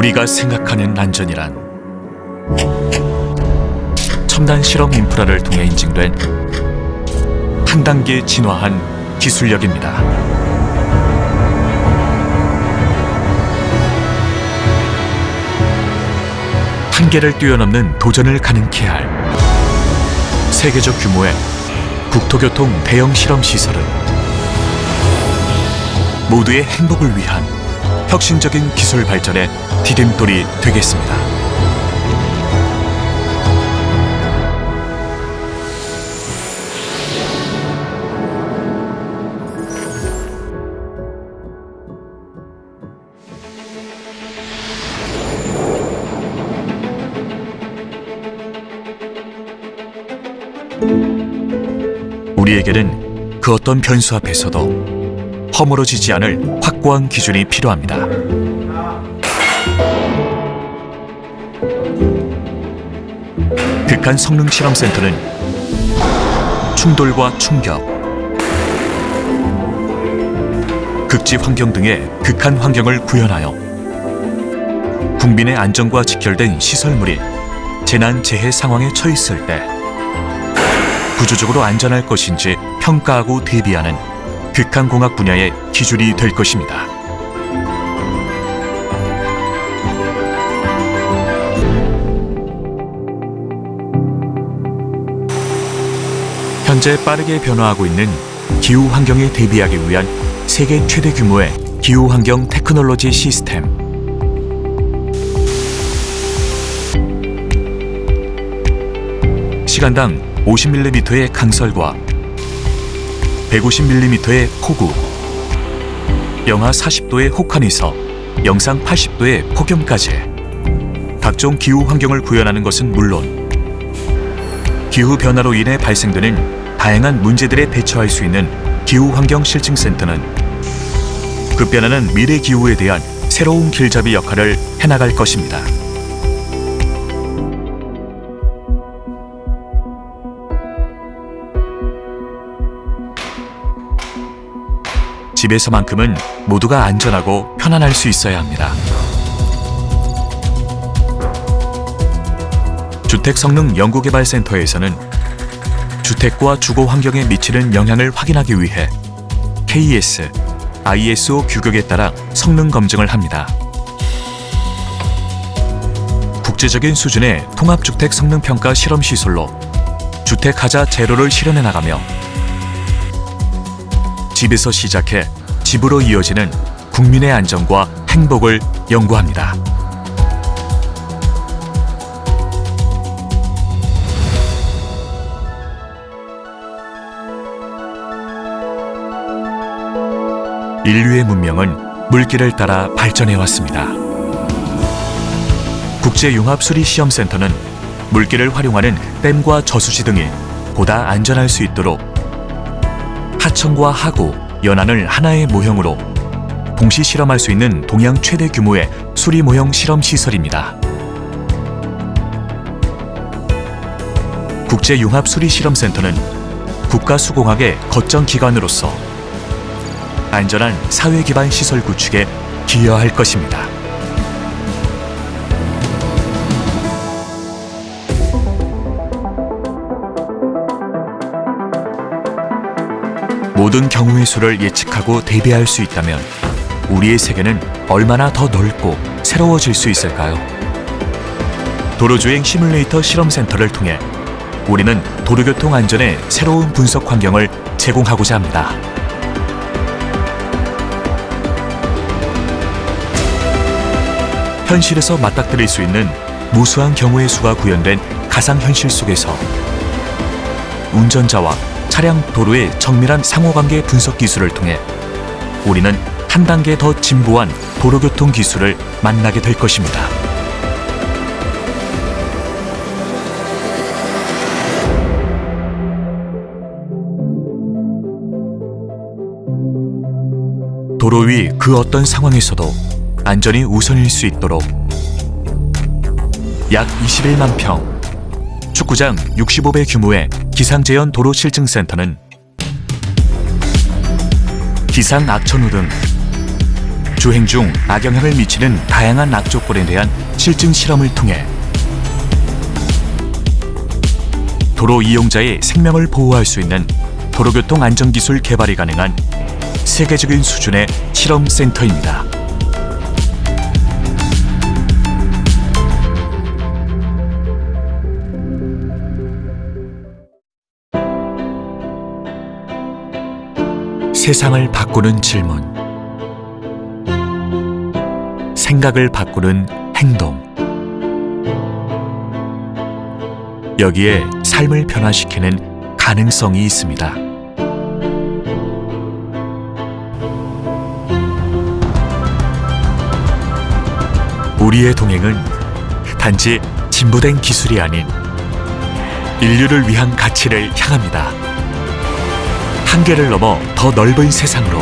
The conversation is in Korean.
우리가 생각하는 안전이란 첨단 실험 인프라를 통해 인증된 한 단계 진화한 기술력입니다. 한계를 뛰어넘는 도전을 가능케 할 세계적 규모의 국토교통 대형 실험 시설은 모두의 행복을 위한 혁신적인 기술 발전의 디딤돌이 되겠습니다. 우리에게는 그 어떤 변수 앞에서도 허물어지지 않을 확고한 기준이 필요합니다. 극한 성능 실험 센터는 충돌과 충격, 극지 환경 등의 극한 환경을 구현하여 국민의 안전과 직결된 시설물이 재난 재해 상황에 처했을 때 구조적으로 안전할 것인지 평가하고 대비하는 극한공학 분야의 기술이 될 것입니다. 현재 빠르게 변화하고 있는 기후 환경에 대비하기 위한 세계 최대 규모의 기후 환경 테크놀로지 시스템. 시간당 50mm의 강설과 150mm의 폭우, 영하 40도의 혹한에서 영상 80도의 폭염까지 각종 기후 환경을 구현하는 것은 물론 기후 변화로 인해 발생되는 다양한 문제들에 대처할 수 있는 기후 환경 실증 센터는 급변하는 미래 기후에 대한 새로운 길잡이 역할을 해나갈 것입니다. 집에서만큼은 모두가 안전하고 편안할 수 있어야 합니다. 주택 성능 연구개발센터에서는 주택과 주거 환경에 미치는 영향을 확인하기 위해 KS, ISO 규격에 따라 성능 검증을 합니다. 국제적인 수준의 통합주택 성능 평가 실험 시설로 주택 하자 제로를 실현해 나가며 집에서 시작해 집으로 이어지는 국민의 안전과 행복을 연구합니다. 인류의 문명은 물길을 따라 발전해 왔습니다. 국제융합수리시험센터는 물길을 활용하는 댐과 저수지 등이 보다 안전할 수 있도록 하천과 하구, 연안을 하나의 모형으로 동시 실험할 수 있는 동양 최대 규모의 수리 모형 실험 시설입니다. 국제융합수리실험센터는 국가수공학의 거점 기관으로서 안전한 사회 기반 시설 구축에 기여할 것입니다. 모든 경우의 수를 예측하고 대비할 수 있다면 우리의 세계는 얼마나 더 넓고 새로워질 수 있을까요? 도로주행 시뮬레이터 실험센터를 통해 우리는 도로교통 안전의 새로운 분석 환경을 제공하고자 합니다. 현실에서 맞닥뜨릴 수 있는 무수한 경우의 수가 구현된 가상현실 속에서 운전자와 차량 도로의 정밀한 상호관계 분석 기술을 통해 우리는 한 단계 더 진보한 도로교통 기술을 만나게 될 것입니다. 도로 위 그 어떤 상황에서도 안전이 우선일 수 있도록 약 21만 평 축구장 65배 규모의 기상재현 도로 실증센터는 기상 악천후 등 주행 중 악영향을 미치는 다양한 악조건에 대한 실증 실험을 통해 도로 이용자의 생명을 보호할 수 있는 도로교통 안전기술 개발이 가능한 세계적인 수준의 실험 센터입니다. 세상을 바꾸는 질문. 생각을 바꾸는 행동. 여기에 삶을 변화시키는 가능성이 있습니다. 우리의 동행은 단지 진보된 기술이 아닌 인류를 위한 가치를 향합니다. 한계를 넘어 더 넓은 세상으로